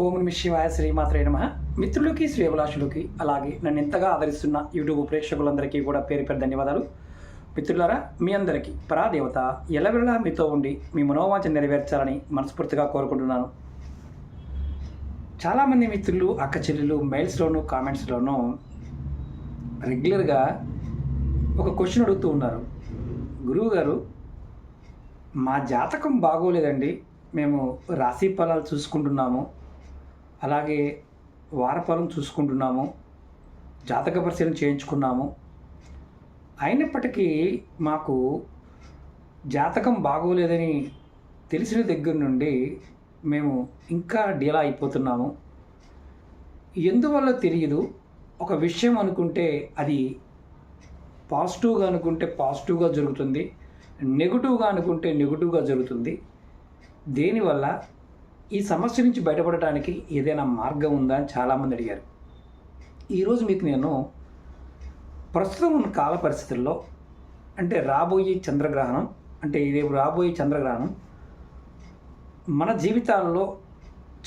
ఓం నమ శివాయ శ్రీమాత్రే నమ. మిత్రులకి శ్రీ అభిలాషులకి అలాగే నన్ను ఎంతగా ఆదరిస్తున్న యూట్యూబ్ ప్రేక్షకులందరికీ కూడా పేరు పేరు ధన్యవాదాలు. మిత్రులారా మీ అందరికీ పరాదేవత ఎల్లవెల్లా మీతో ఉండి మీ మనోవాంఛ నెరవేర్చాలని మనస్ఫూర్తిగా కోరుకుంటున్నాను. చాలామంది మిత్రులు అక్క చెల్లెలు మెయిల్స్లోను కామెంట్స్లోనూ రెగ్యులర్గా ఒక క్వశ్చన్ అడుగుతూ ఉన్నారు. గురువుగారు మా జాతకం బాగోలేదండి. మేము రాశి ఫలాలు చూసుకుంటున్నాము. అలాగే వారఫలం చూసుకుంటున్నాము జాతక పరిశీలన చేయించుకున్నాము. అయినప్పటికీ మాకు జాతకం బాగోలేదని తెలిసిన దగ్గర నుండి మేము ఇంకా డీలా అయిపోతున్నాము. ఎందువల్ల తెలియదు ఒక విషయం అనుకుంటే అది పాజిటివ్గా అనుకుంటే పాజిటివ్గా జరుగుతుంది నెగిటివ్గా అనుకుంటే నెగిటివ్గా జరుగుతుంది. దేనివల్ల? ఈ సమస్య నుంచి బయటపడటానికి ఏదైనా మార్గం ఉందా అని చాలామంది అడిగారు. ఈరోజు మీకు నేను ప్రస్తుతం ఉన్న కాల పరిస్థితుల్లో అంటే రాబోయే చంద్రగ్రహణం అంటే రేపు రాబోయే చంద్రగ్రహణం మన జీవితాల్లో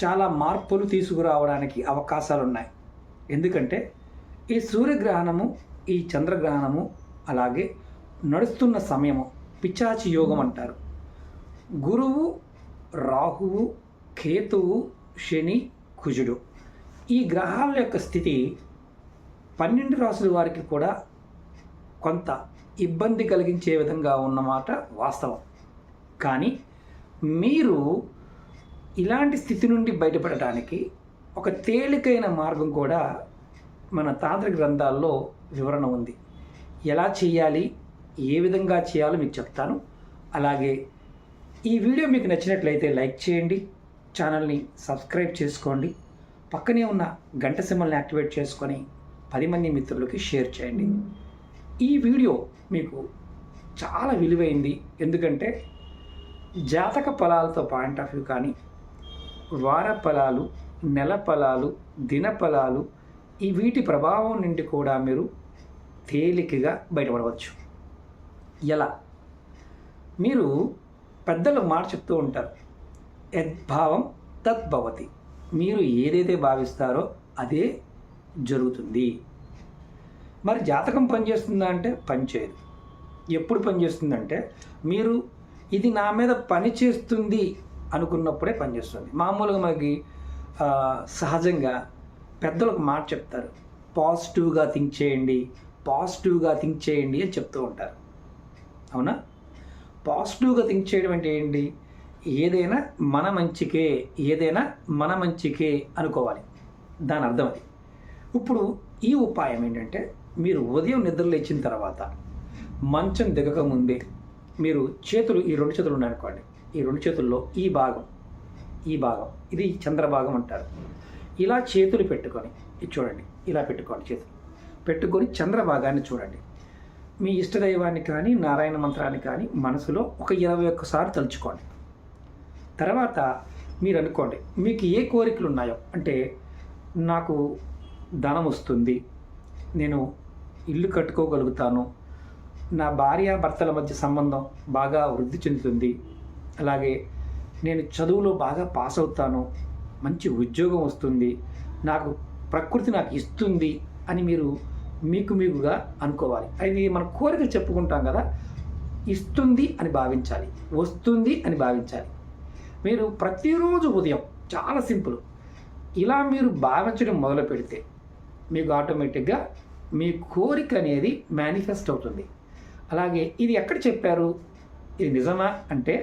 చాలా మార్పులు తీసుకురావడానికి అవకాశాలు ఉన్నాయి ఎందుకంటే ఈ సూర్యగ్రహణము ఈ చంద్రగ్రహణము అలాగే నడుస్తున్న సమయము పిచాచి యోగం అంటారు. గురువు రాహువు కేతువు శని కుజుడు. ఈ గ్రహాల యొక్క స్థితి పన్నెండు రాసుల వారికి కూడా కొంత ఇబ్బంది కలిగించే విధంగా ఉన్నమాట వాస్తవం. కానీ మీరు ఇలాంటి స్థితి నుండి బయటపడటానికి ఒక తేలికైన మార్గం కూడా మన తాంత్రిక గ్రంథాల్లో వివరణ ఉంది. ఎలా చేయాలి? ఏ విధంగా చేయాలో మీకు చెప్తాను. అలాగే ఈ వీడియో మీకు నచ్చినట్లయితే లైక్ చేయండి. ఛానల్ని సబ్స్క్రైబ్ చేసుకోండి. పక్కనే ఉన్న గంట సింబల్ని యాక్టివేట్ చేసుకొని పది మంది మిత్రులకి షేర్ చేయండి. ఈ వీడియో మీకు చాలా విలువైంది. ఎందుకంటే జాతక ఫలాలతో పాయింట్ ఆఫ్ వ్యూ కానీ వార ఫలాలు నెల ఫలాలు దిన ఫలాలు ఈ వీటి ప్రభావం నుండి కూడా మీరు తేలికగా బయటపడవచ్చు. ఎలా? మీరు పెద్దలు మాట చెప్తూ ఉంటారు. యద్భావం తద్భవతి మీరు ఏదైతే భావిస్తారో అదే జరుగుతుంది. మరి జాతకం పనిచేస్తుందా అంటే పనిచేయదు. ఎప్పుడు పనిచేస్తుందంటే మీరు ఇది నా మీద పని చేస్తుంది అనుకున్నప్పుడే పనిచేస్తుంది. మామూలుగా మనకి సహజంగా పెద్దలకు మాట చెప్తారు. పాజిటివ్గా థింక్ చేయండి పాజిటివ్గా థింక్ చేయండి అని చెప్తూ ఉంటారు. అవునా? పాజిటివ్గా థింక్ చేయడం అంటే ఏంటి? ఏదైనా మన మంచికే ఏదైనా మన మంచికే అనుకోవాలి. దాని అర్థం అది. ఇప్పుడు ఈ ఉపాయం ఏంటంటే మీరు ఉదయం నిద్ర లేచిన తర్వాత మంచం దిగక ముందే మీరు చేతులు ఈ రెండు చేతులు ఉన్నాయనుకోండి. ఈ రెండు చేతుల్లో ఈ భాగం ఈ భాగం ఇది చంద్రభాగం అంటారు. ఇలా చేతులు పెట్టుకొని ఇది చూడండి ఇలా పెట్టుకోండి చేతులు. పెట్టుకొని చంద్రభాగాన్ని చూడండి. మీ ఇష్టదైవాన్ని కానీ నారాయణ మంత్రాన్ని కానీ మనసులో ఒక ఇరవై ఒక్కసారి తలుచుకోండి. తర్వాత మీరు అనుకోండి మీకు ఏ కోరికలు ఉన్నాయో అంటే నాకు ధనం వస్తుంది నేను ఇల్లు కట్టుకోగలుగుతాను నా భార్య భర్తల మధ్య సంబంధం బాగా వృద్ధి చెందుతుంది అలాగే నేను చదువులో బాగా పాస్ అవుతాను మంచి ఉద్యోగం వస్తుంది నాకు ప్రకృతి నాకు ఇస్తుంది అని మీరు మీకు మీకుగా అనుకోవాలి. అది మన కోరికలు చెప్పుకుంటాం కదా ఇస్తుంది అని భావించాలి వస్తుంది అని భావించాలి. మీరు ప్రతిరోజు ఉదయం చాలా సింపుల్. ఇలా మీరు భావించడం మొదలు పెడితే మీకు ఆటోమేటిక్గా మీ కోరిక అనేది మేనిఫెస్ట్ అవుతుంది. అలాగే ఇది ఎక్కడ చెప్పారు? ఇది నిజమా? అంటే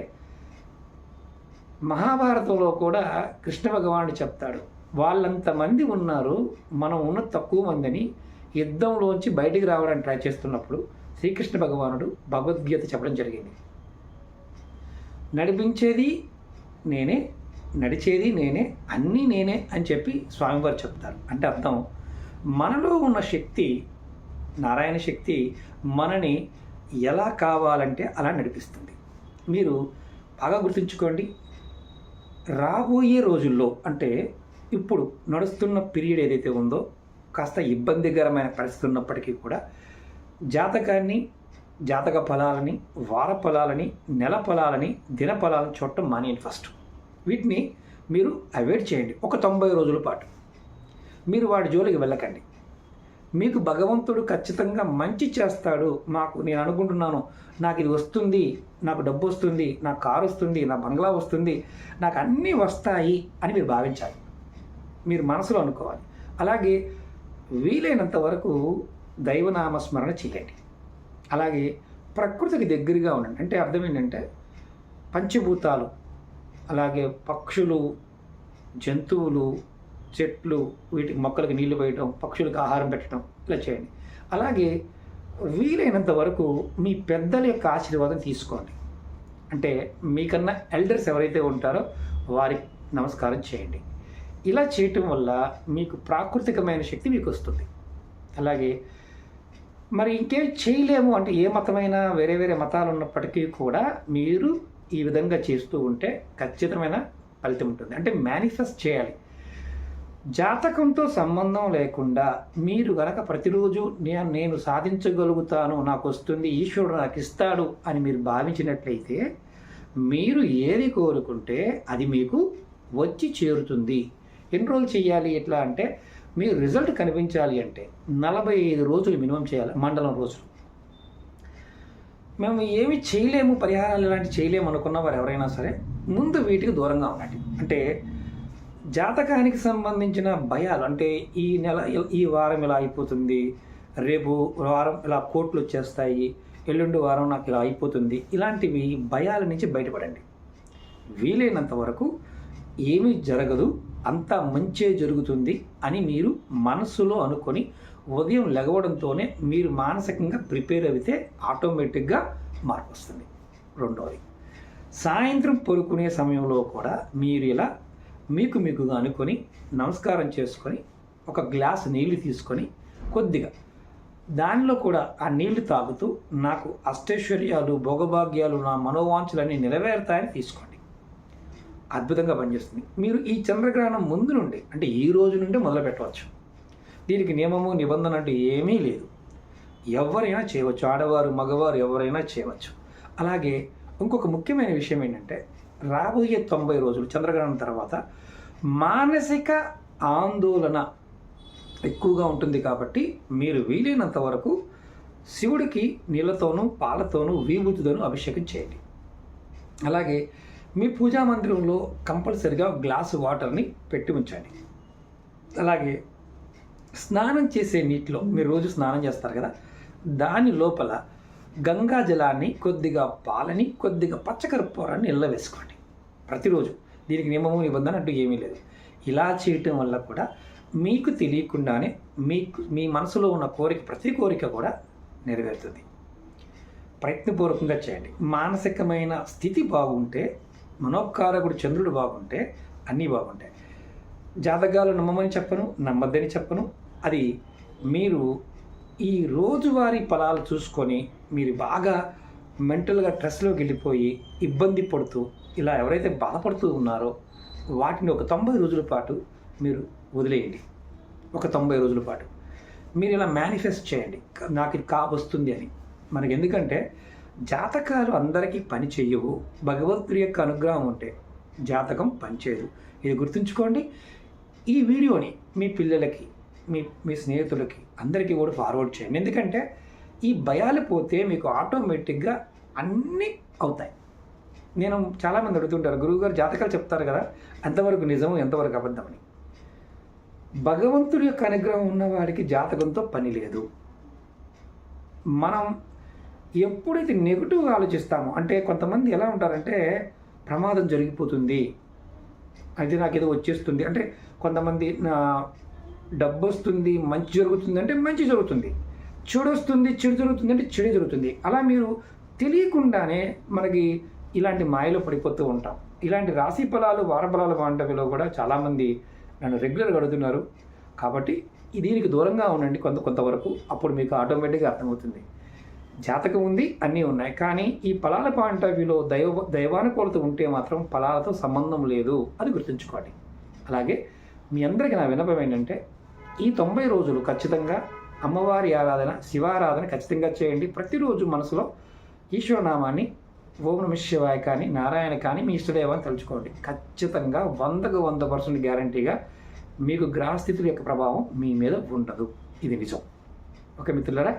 మహాభారతంలో కూడా కృష్ణ భగవానుడు చెప్తాడు వాళ్ళంతమంది ఉన్నారు మనం ఉన్న తక్కువ మందిని యుద్ధంలోంచి బయటికి రావడానికి ట్రై చేస్తున్నప్పుడు శ్రీకృష్ణ భగవానుడు భగవద్గీత చెప్పడం జరిగింది. నడిపించేది నేనే నడిచేది నేనే అన్నీ నేనే అని చెప్పి స్వామివారు చెప్తారు. అంటే అర్థం మనలో ఉన్న శక్తి నారాయణ శక్తి మనని ఎలా కావాలంటే అలా నడిపిస్తుంది. మీరు బాగా గుర్తుంచుకోండి రాబోయే రోజుల్లో అంటే ఇప్పుడు నడుస్తున్న పీరియడ్ ఏదైతే ఉందో కాస్త ఇబ్బందికరమైన పరిస్థితి ఉన్నప్పటికీ కూడా జాతకాన్ని జాతక ఫలాలని వార ఫలాలని నెల ఫలాలని దిన ఫలాలను చూడటం మానేయండి ఫస్ట్. వీటిని మీరు అవాయిడ్ చేయండి. ఒక తొంభై రోజుల పాటు. మీరు వాడి జోలికి వెళ్ళకండి. మీకు భగవంతుడు ఖచ్చితంగా మంచి చేస్తాడు. నాకు నేను అనుకుంటున్నాను. నాకు ఇది వస్తుంది. నాకు డబ్బు వస్తుంది. నా కారు వస్తుంది. నా బంగ్లా వస్తుంది. నాకు అన్నీ వస్తాయి అని మీరు భావించాలి. మీరు మనసులో అనుకోవాలి. అలాగే వీలైనంత వరకు దైవనామ స్మరణ చేయండి. అలాగే ప్రకృతికి దగ్గరగా ఉండండి. అంటే అర్థం ఏంటంటే పంచభూతాలు అలాగే పక్షులు జంతువులు చెట్లు వీటికి మొక్కలకు నీళ్ళు వేయటం పక్షులకు ఆహారం పెట్టడం ఇలా చేయండి. అలాగే వీలైనంత వరకు మీ పెద్దల యొక్క ఆశీర్వాదం తీసుకోండి. అంటే మీకన్నా ఎల్డర్స్ ఎవరైతే ఉంటారో వారికి నమస్కారం చేయండి. ఇలా చేయటం వల్ల మీకు ప్రాకృతికమైన శక్తి మీకు వస్తుంది. అలాగే మరి ఇంకేం చేయలేము అంటే ఏ మతమైన వేరే వేరే మతాలు ఉన్నప్పటికీ కూడా మీరు ఈ విధంగా చేస్తూ ఉంటే ఖచ్చితమైన ఫలితం ఉంటుంది. అంటే మేనిఫెస్ట్ చేయాలి. జాతకంతో సంబంధం లేకుండా మీరు గనక ప్రతిరోజు నేను నేను సాధించగలుగుతాను నాకు వస్తుంది ఈశ్వరుడు నాకు ఇస్తాడు అని మీరు భావించినట్లయితే మీరు ఏది కోరుకుంటే అది మీకు వచ్చి చేరుతుంది. ఎన్ని రోజులు చేయాలి? ఎట్లా అంటే మీరు రిజల్ట్ కనిపించాలి అంటే నలభై ఐదు రోజులు మినిమం చేయాలి మండలం రోజులు. మేము ఏమి చేయలేము పరిహారాలు ఇలాంటివి చేయలేము అనుకున్న వారు ఎవరైనా సరే ముందు వీటికి దూరంగా ఉండండి. అంటే జాతకానికి సంబంధించిన భయాలు అంటే ఈ నెల ఈ వారం ఇలా అయిపోతుంది రేపు వారం ఇలా కోట్లు వచ్చేస్తాయి ఎల్లుండి వారం నాకు ఇలా అయిపోతుంది ఇలాంటివి భయాల నుంచి బయటపడండి. వీలైనంత వరకు ఏమీ జరగదు అంతా మంచే జరుగుతుంది అని మీరు మనస్సులో అనుకొని ఉదయం లెగవడంతోనే మీరు మానసికంగా ప్రిపేర్ అయితే ఆటోమేటిక్గా మార్పు వస్తుంది రెండవది సాయంత్రం పడుకునే సమయంలో కూడా మీరు ఇలా మీకు మీకుగా అనుకొని నమస్కారం చేసుకొని ఒక గ్లాస్ నీళ్ళు తీసుకొని కొద్దిగా దానిలో కూడా ఆ నీళ్ళు తాగుతూ నాకు అష్టైశ్వర్యాలు భోగభాగ్యాలు నా మనోవాంఛలన్నీ నెరవేరుతాయని తీసుకోండి. అద్భుతంగా పనిచేస్తుంది. మీరు ఈ చంద్రగ్రహణం ముందు నుండి అంటే ఈ రోజు నుండి మొదలు పెట్టవచ్చు. దీనికి నియమము నిబంధన అంటే ఏమీ లేదు. ఎవరైనా చేయవచ్చు. ఆడవారు మగవారు ఎవరైనా చేయవచ్చు. అలాగే ఇంకొక ముఖ్యమైన విషయం ఏంటంటే రాబోయే తొంభై రోజులు చంద్రగ్రహణం తర్వాత మానసిక ఆందోళన ఎక్కువగా ఉంటుంది కాబట్టి మీరు వీలైనంత వరకు శివుడికి నీళ్ళతోనూ పాలతోనూ విభూతితోనూ అభిషేకం చేయండి. అలాగే మీ పూజా మందిరంలో కంపల్సరిగా గ్లాసు వాటర్ని పెట్టి ఉంచండి. అలాగే స్నానం చేసే నీటిలో మీరు రోజు స్నానం చేస్తారు కదా దాని లోపల గంగా జలాన్ని కొద్దిగా పాలని కొద్దిగా పచ్చకర్పూరాన్ని ఇళ్ళ వేసుకోండి ప్రతిరోజు. దీనికి నియమము నిబంధన అంటూ ఏమీ లేదు. ఇలా చేయటం వల్ల కూడా మీకు తెలియకుండానే మీకు మీ మనసులో ఉన్న కోరిక ప్రతి కోరిక కూడా నెరవేరుతుంది. ప్రయత్నపూర్వకంగా చేయండి. మానసికమైన స్థితి బాగుంటే మనోకారకుడు చంద్రుడు బాగుంటే అన్నీ బాగుంటాయి. జాతకాలు నమ్మమని చెప్పను నమ్మద్దని చెప్పను. అది మీరు ఈ రోజువారీ ఫలాలు చూసుకొని మీరు బాగా మెంటల్గా స్ట్రెస్లోకి వెళ్ళిపోయి ఇబ్బంది పడుతూ ఇలా ఎవరైతే బాధపడుతూ ఉన్నారో వాటిని ఒక తొంభై రోజుల పాటు మీరు వదిలేయండి. ఒక తొంభై రోజుల పాటు. మీరు ఇలా మేనిఫెస్ట్ చేయండి. నాకు ఇది కా వస్తుంది అని. మనకి ఎందుకంటే జాతకాలు అందరికీ పని చేయవు భగవంతుడి యొక్క అనుగ్రహం ఉంటే జాతకం పనిచేయదు ఇది గుర్తుంచుకోండి. ఈ వీడియోని మీ పిల్లలకి మీ మీ స్నేహితులకి అందరికీ కూడా ఫార్వర్డ్ చేయండి. ఎందుకంటే ఈ భయాలు పోతే మీకు ఆటోమేటిక్గా అన్నీ అవుతాయి. నేను చాలామంది అడుగుతుంటారు గురువుగారు జాతకాలు చెప్తారు కదా ఎంతవరకు నిజం ఎంతవరకు అబద్ధమని భగవంతుడి యొక్క అనుగ్రహం ఉన్నవాడికి జాతకంతో పని లేదు. మనం ఎప్పుడైతే నెగిటివ్గా ఆలోచిస్తామో అంటే కొంతమంది ఎలా ఉంటారంటే ప్రమాదం జరిగిపోతుంది. అయితే నాకు ఏదో వచ్చేస్తుంది. అంటే కొంతమంది నా డబ్బు వస్తుంది మంచి జరుగుతుంది అంటే మంచి జరుగుతుంది. చెడు వస్తుంది చెడు జరుగుతుంది అంటే చెడు జరుగుతుంది. అలా మీరు తెలియకుండానే మనకి ఇలాంటి మాయలో పడిపోతూ ఉంటాం. ఇలాంటి రాశి ఫలాలు వారఫలాలు వంటవిలో కూడా చాలామంది నన్ను రెగ్యులర్గా అడుగుతున్నారు. కాబట్టి దీనికి దూరంగా ఉండండి కొంత కొంతవరకు. అప్పుడు మీకు ఆటోమేటిక్గా అర్థమవుతుంది. జాతకం ఉంది అన్నీ ఉన్నాయి. కానీ ఈ ఫలాల పాయింట్ ఆఫ్ వ్యూలో దైవ దైవానుకూలత ఉంటే మాత్రం ఫలాలతో సంబంధం లేదు. అది గుర్తుంచుకోండి. అలాగే మీ అందరికీ నా వినపం ఏంటంటే ఈ తొంభై రోజులు ఖచ్చితంగా అమ్మవారి ఆరాధన శివారాధన ఖచ్చితంగా చేయండి. ప్రతిరోజు మనసులో ఈశ్వరనామాన్ని ఓం నమ శివాయ కానీ నారాయణ కానీ మీ ఇష్టదేవాన్ని తలుచుకోండి. ఖచ్చితంగా వందకు వంద పర్సెంట్ గ్యారంటీగా మీకు గ్రహస్థితుల యొక్క ప్రభావం మీ మీద ఉండదు. ఇది నిజం. ఓకే మిత్రులరా?